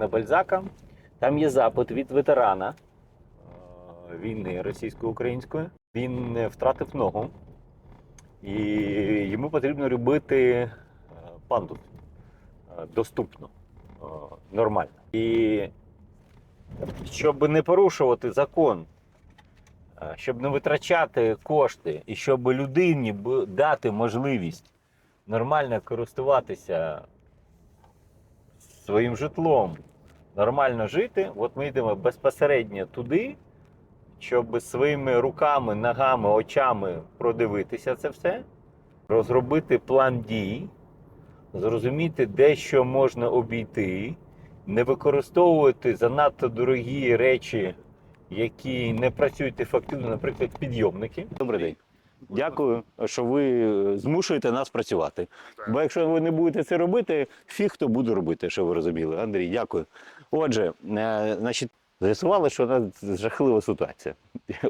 на Бальзака. Там є запит від ветерана е, війни російсько-української. Він втратив ногу, і йому потрібно робити е, пандус е, доступно, нормально. І щоб не порушувати закон, щоб не витрачати кошти, і щоб людині дати можливість нормально користуватися своїм житлом, нормально жити, от ми йдемо безпосередньо туди, щоб своїми руками, ногами, очами продивитися це все, розробити план дій, зрозуміти, де що можна обійти, не використовувати занадто дорогі речі, які не працюють ефективно, наприклад, підйомники. Добрий день. Дякую, що ви змушуєте нас працювати. Бо якщо ви не будете це робити, фіг хто буде робити, що ви розуміли. Андрій, дякую. Отже, е, значить, з'ясували, що у нас жахлива ситуація.